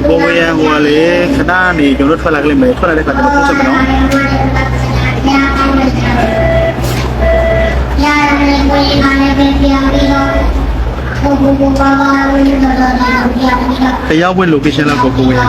ဘာလဲအလောကဒီလိုဒီဘဝရထားတာညရလာမှဒီနေ့ကိုကြီးပြန်ပြီးတော့ဘုံရန်ဟိုလေခဏနေကျွန်တော်ထွက်လာကြလိမ့်မယ်ထွက်လာတဲ့ခါကျတော့ပုံစံမနော်ရရတယ်ကိုယ်ကလည်းပဲပြန်ပြီးတော့ဘုဘဘဘာဘာဝင်တော့တော့ပြန်ပြီးတော့တရားဝင် location လောက်ကိုဘုံရန်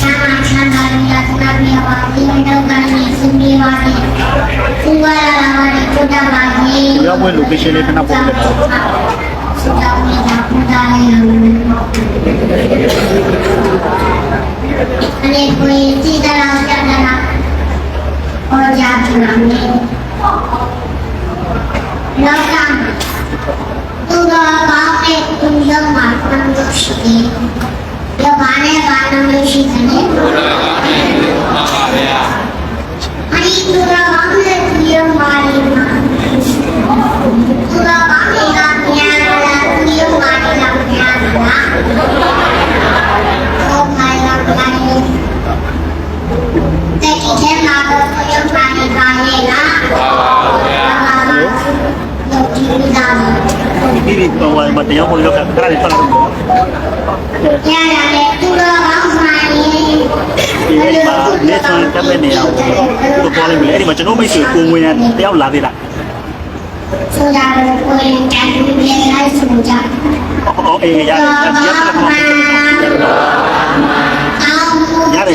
ဆာချမ်းသာရသနာပြပါဒီတော့ကနေစူနေပါဒီသူကလာပါဒီကိုတာပါဒီတရားဝင် location လေးခဏပုံလိုက်ပါစတောင်း मैंने कोई इसी तरह से डरा और जात बनाने लौटा तुम बाप ने तुम लोग मारना में सीखे या बाने बाना में सीखने हरी दूरा ဒီသားဒီဒီတော့ဝိုင်းမတရားဝင်လောက်ခဏနေထွက်လာတော့ရရတယ်သူတော်ကောင်းမှရင်ဒီမှာလက်ဆောင်တက်မဲ့နေအောင်ကိုပေါ်လိုက်မယ်အဲ့ဒီမှာကျွန်တော်မိတ်ဆွေကိုဝင်ရတယောက်လာသေးလားဆိုတာကိုကိုယ်တိုင်ပြန်လိုက်ဆိုကြအော်အေးရတယ်ရတယ်ရတယ်အောင်းမှုရတယ်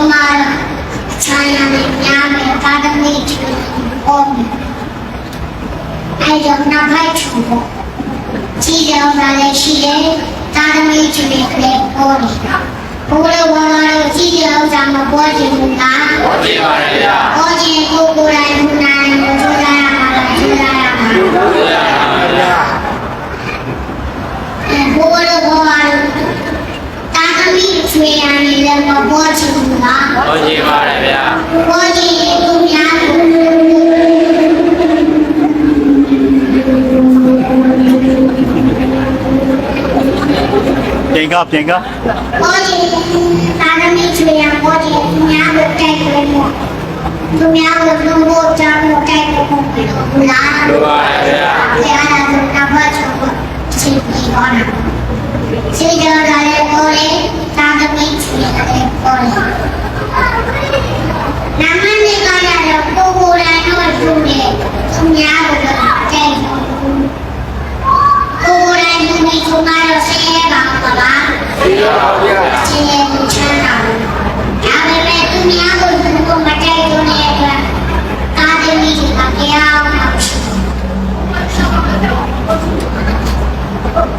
ပြီးသူမချမ်းသာနေများမယ်တာသမီးချူအော်အဲ့တော့နောက်ဖိုက်ချူပေါ့ကြီးတယ်ဥစားလည်းရှိတယ်တာသမီချူလေးကလေးပေါ်နေတာဘိုးလေးဝါလာတော့ကြီးတယ်ဥစားမပေါ်ချင်ဘူးလားဟောကြည့်ပါနဲ့ဗျာပေါ် ချွေရနေလည်းမပေါ်ချင်ဘူးလား ဟောကြည့်ပါနဲ့ဗျာ ပေါ်ချင်သူများလို့ ပြန်ကပြန်က ပေါ်ချင်တာသမီချွေရပေါ်ချင်သူများကိုတိုက်လို့ပေါ့သူများကိုလူကိုကြောင်းကိုတိုက်လို့ပေါ့ဘူးလား လိုပါနဲ့ဗျာ ဘုရားကသူကဘာချောချင်းပြီးတော့နာချင်းကြော်လာတဲ့ပေါ်လေသာသမီချွေရတယ်ပေါ် ပေါ်တယ်နာမည်ကလည်းကိုကိုရန်တို့သူနဲ့သူများတို့ကြိုက်ကိုကိုရန်သူနဲ့သူကတော့ဆင်းရဲပါမလား သိရပါဗျာ ဆင်းရဲမှုချမ်းသာတယ်ဒါပေမဲ့သူများကိုသူကမကြိုက်လို့တဲ့ အတွက်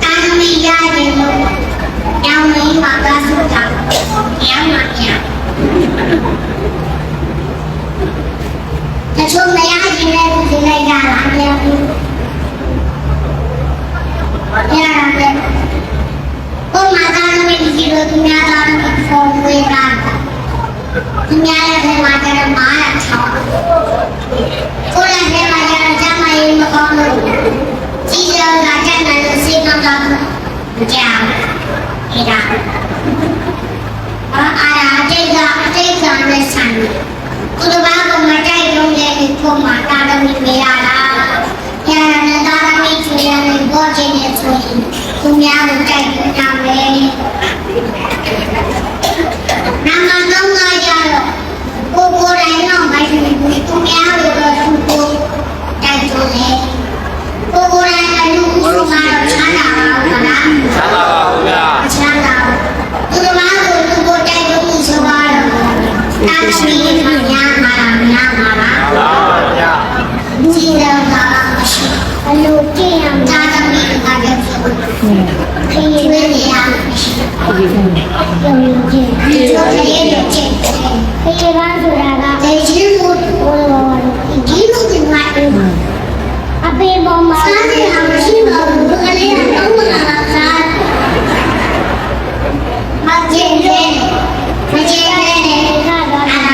ကာသမီ တွေကကြောက်တာကာသမီရတယ်လို့တောင်းနေမှာကဆိုတာကျောင်းမှာညာတချို့မရရင်လည်းဒီလိုက်ကြတာအများကြီးရတယ်ဘုမာသားတို့ဒီလိုသူများသားတို့ဖုန်းဝေးတာသူများရဲ့ဘုမာကျတော့မာရချောင်းကိုယ်လည်းဘယ်မှာကျတော့ကျမရေးမကောင်းလို့ကြီးစရာကကျန်တယ်လို့စိတ်ကောင်းတော့ကြောင် အဲ့ဒါအာအာအတိတ်ကအတိတ်ကနဲ့ဆန်တယ်ကုသဘာကမတိုက်လုံးတဲ့ကိုမှတာသမီမရတာရရနဲ့တာသမီချွေရနဲ့ဘောချင်းနဲ့ဆိုရင်သူများကိုတိုက်ကြမယ်နာမတော့ငါကြတော့ကိုကိုယ်တိုင်တော့မိုက်နေဘူးသူများကိုတော့သူကိုတိုက်ကြလေကိုကိုယ်တိုင်အလူဦးမှာတော့ချမ်းသာပါဘူးလား ချမ်းသာပါဗျာ ချမ်းသာသူတို့ကသူကိုတိုက်လို့ဆိုတော့ တာသမီးကညာမှာညာမှာလားပါပါဗျာကြည့်တော့တာမရှိအလိုကြည့်ရမှာတာသမီးကလည်းခေးရနေရမရှိရုံကြည့်ဒီလိုလေးတွေကြည့်ခေးကဆိုတာကဒေချင်းကိုဘိုးတော်ဒီလိုဒီမှာအပေပေါ်မှာစားနေအောင်ရှိမှာဘူးကလေးကတော့မလာစားမကျင်းလေမကျင်းလေကတော့အနာ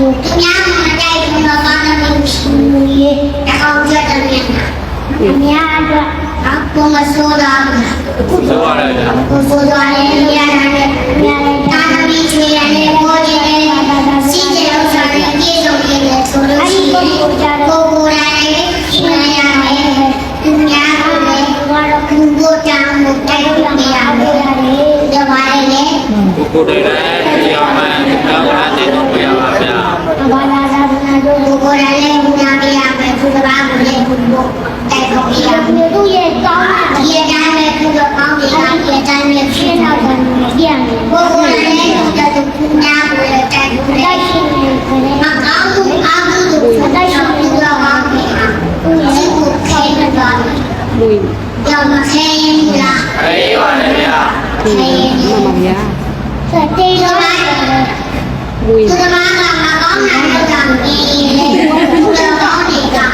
ကို आपको मसूद आपको मसूद बीच में रहने को देते सीधे उठाने के जो के छोड़ो सीधे को बुराने बनाया है दुनिया में वो चाम मुक्ता दिया दवाई ने को दे रहा है या मैं मुक्ता बना दे तो या मैं हमारा सब ना जो को रहने बुना भी आप है खुद बाप ने खुद को không đi làm nhiều tu về con là nhà trai về không được con thì con nhà trai về chuyên học thành điểm cô cô là nên không được tục cung đa của nhà trai cũng đấy mà con cũng con cũng được chúng ta sống như là con thì học sẽ cuộc khen được rồi giờ mà khen là ấy quá đấy à khen là rồi đi rồi Tôi mang là có hàng cho chồng đi, tôi có thì chồng.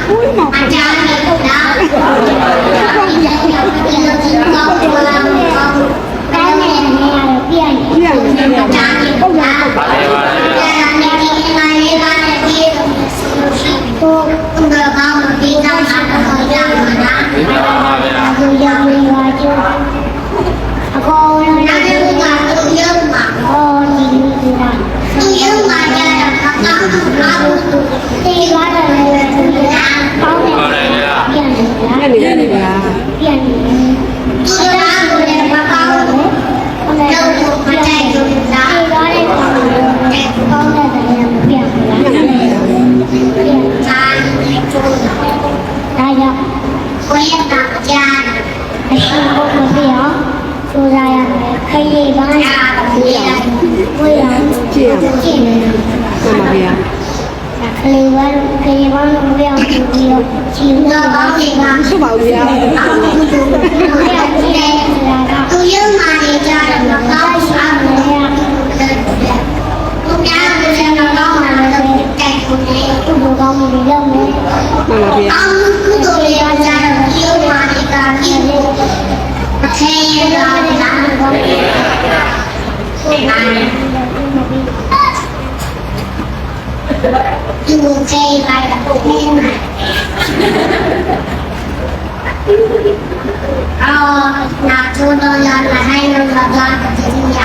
số bầu gì đâu tôi với mà thì cho được một câu xong con cháu tôi xem là con mà tôi chạy con này tôi buồn con mình bị lông đấy đi ra ra là kêu mà thì còn kêu đi mà xe rồi thì làm được con này này Dù chơi bài là cũng 哦，那猪都要那还有那个怎么样？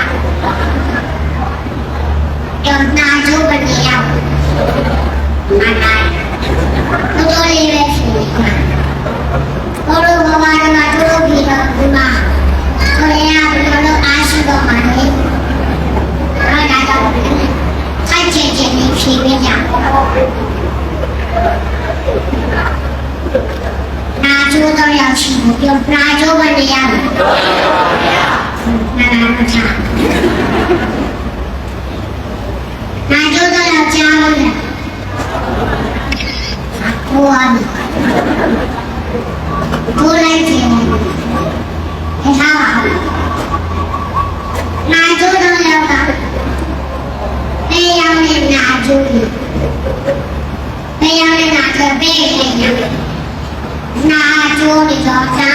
要那猪怎么样？奶奶，我都以为是你嘛，我如果把那个猪皮都嘛。उपराजोवन्यं राजो दलचावल कोआन कोलाई जीवन एहावा राजो दलचावल ए यामे राजो Thank you.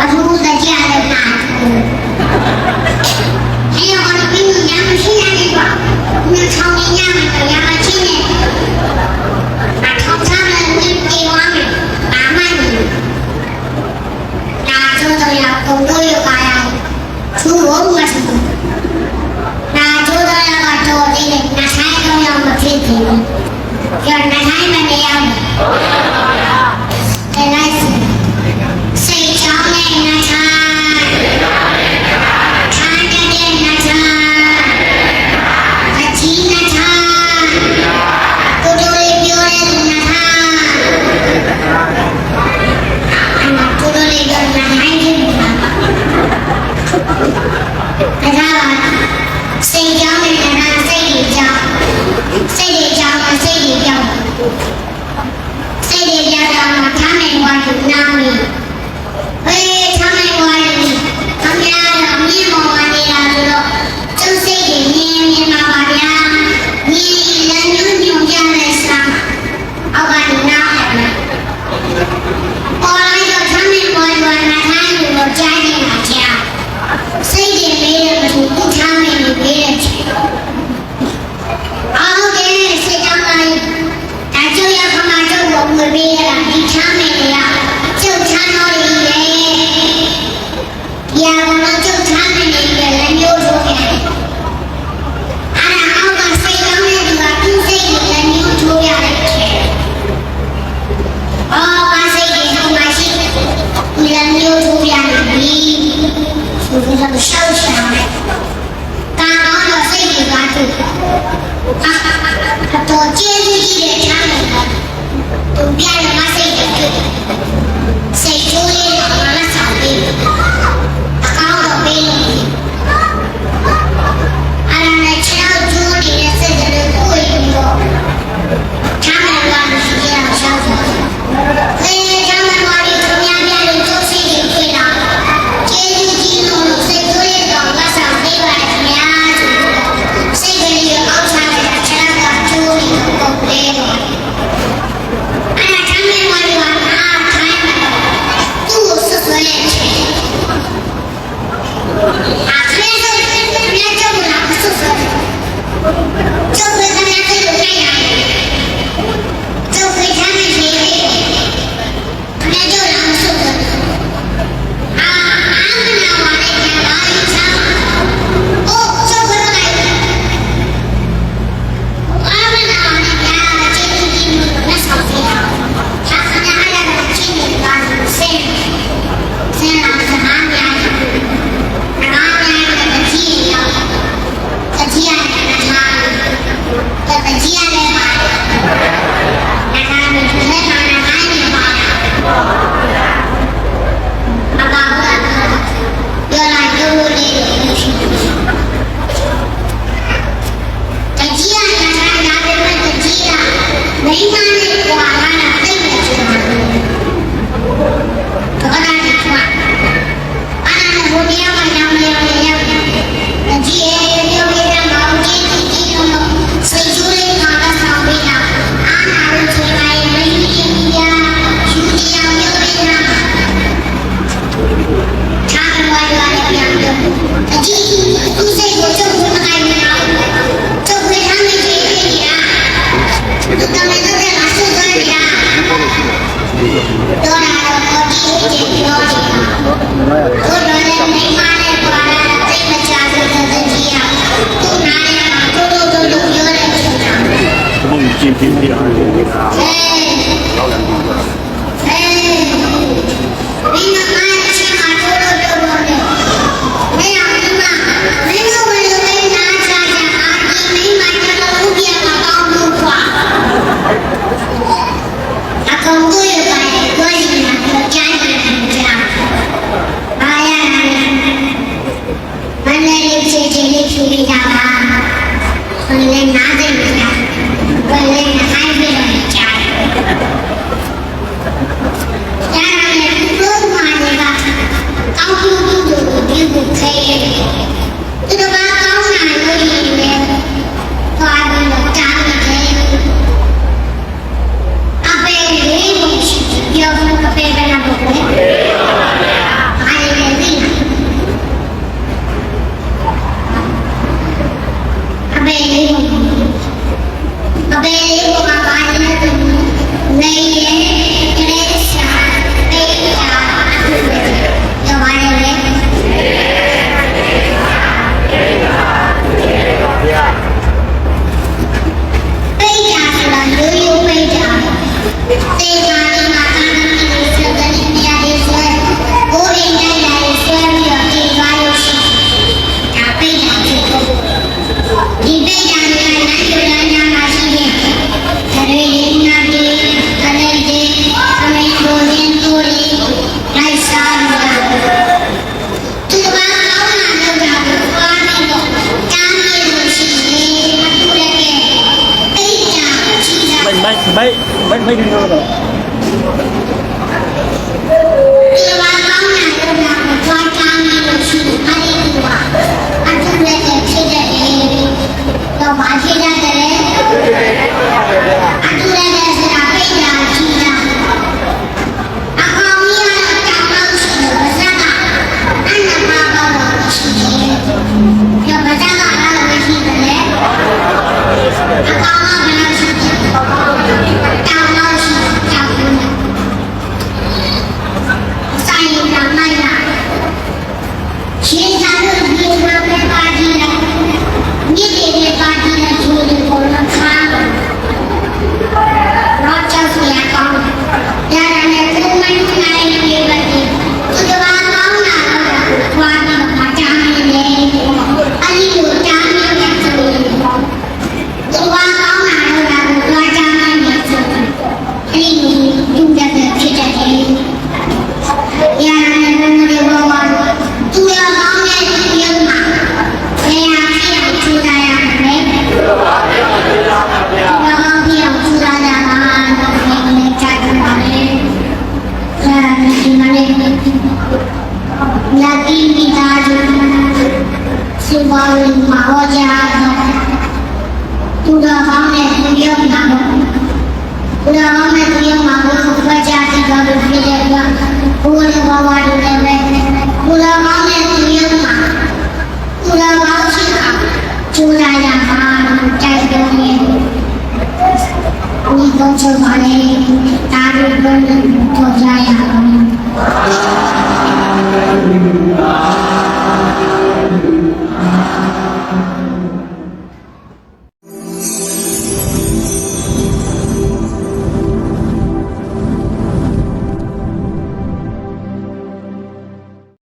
我从在家里打。Thank you. молодец.